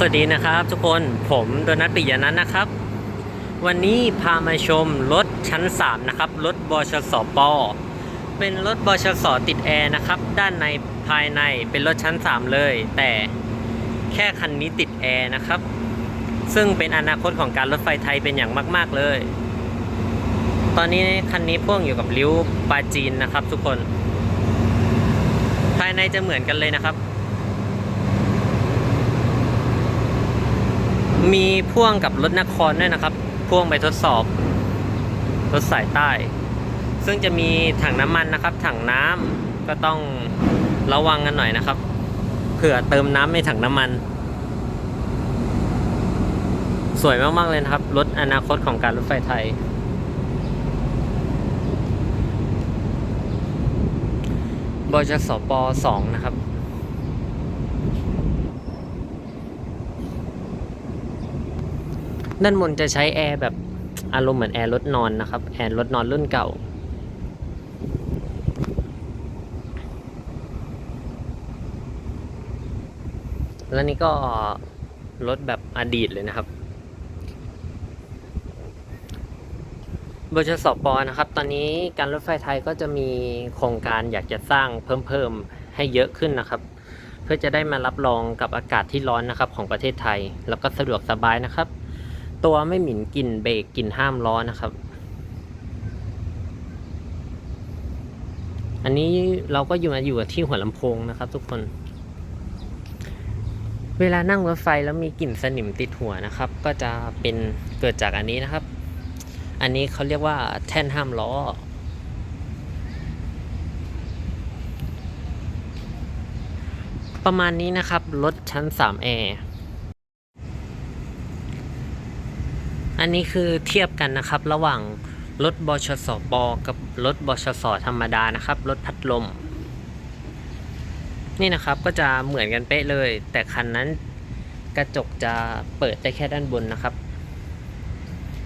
สวัสดีนะครับทุกคนผมโดนัทปิยานันนะครับ วันนี้พามาชมรถชั้น 3 นะครับ รถบชสปเป็นรถบชสติดแอร์นะครับ ด้านในภายในเป็นรถชั้น 3 เลย แต่แค่คันนี้ติดแอร์นะครับ ซึ่งเป็นอนาคตของการรถไฟไทยเป็นอย่างมาก ๆ เลย ตอนนี้คันนี้พ่วงอยู่กับริ้วปลาจีนนะครับ ทุกคน ภายในจะเหมือนกันเลยนะครับ มีพ่วงกับรถนครด้วยนะครับ พ่วงไปทดสอบรถสายใต้ ซึ่งจะมีถังน้ำมันนะครับ ถังน้ำก็ต้องระวังกันหน่อยนะครับ เผื่อเติมน้ำในถังน้ำมัน สวยมากๆเลยนะครับ รถอนาคตของการรถไฟไทย บจสปสองนะครับ ด้านบนจะใช้แอร์แบบอารมณ์เหมือนแอร์รถนอนนะครับ แอร์รถนอนรุ่นเก่า แล้วนี่ก็รถแบบอดีตเลยนะครับบจสปนะครับ ตอนนี้การรถไฟไทยก็จะมีโครงการอยากจะสร้างเพิ่มเพิ่มให้เยอะขึ้นนะครับ เพื่อจะได้มารับรองกับอากาศที่ร้อนนะครับของประเทศไทย แล้วก็สะดวกสบายนะครับ ตัวไม่หมิ่นกลิ่นเบรกกลิ่นห้ามล้อนะครับ อันนี้เราก็อยู่มาอยู่ที่หัวลำโพงนะครับทุกคน เวลานั่งรถไฟแล้วมีกลิ่นสนิมติดหัวนะครับ ก็จะเป็นเกิดจากอันนี้นะครับ อันนี้เขาเรียกว่าแท่นห้ามล้อประมาณนี้นะครับ รถชั้น 3 แอันนี้คือเทียบกันนะครับ ระหว่างรถบชสปกับรถบชสธรรมดานะครับ รถพัดลม นี่นะครับก็จะเหมือนกันเป๊ะเลย แต่คันนั้นกระจกจะเปิดได้แค่ด้านบนนะครับ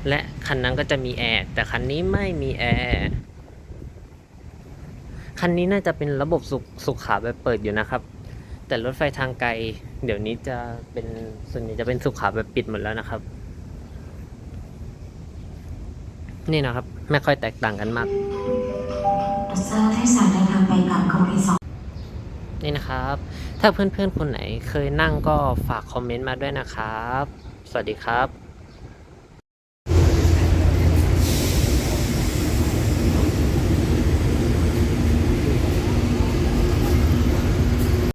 และคันนั้นก็จะมีแอร์แต่คันนี้ไม่มีแอร์คันนี้น่าจะเป็นระบบสุขสุขาแบบเปิดอยู่นะครับ แต่รถไฟทางไกล เดี๋ยวนี้จะเป็นส่วนใหญ่จะเป็นสุขาแบบปิดหมดแล้วนะครับ นี่นะครับ ไม่ค่อยแตกต่างกันมากทราบให้สารเดินทางไปกลับคอมพลีสองนี่นะครับ ถ้าเพื่อนๆคนไหนเคยนั่งก็ฝากคอมเมนต์มาด้วยนะครับ สวัสดีครับ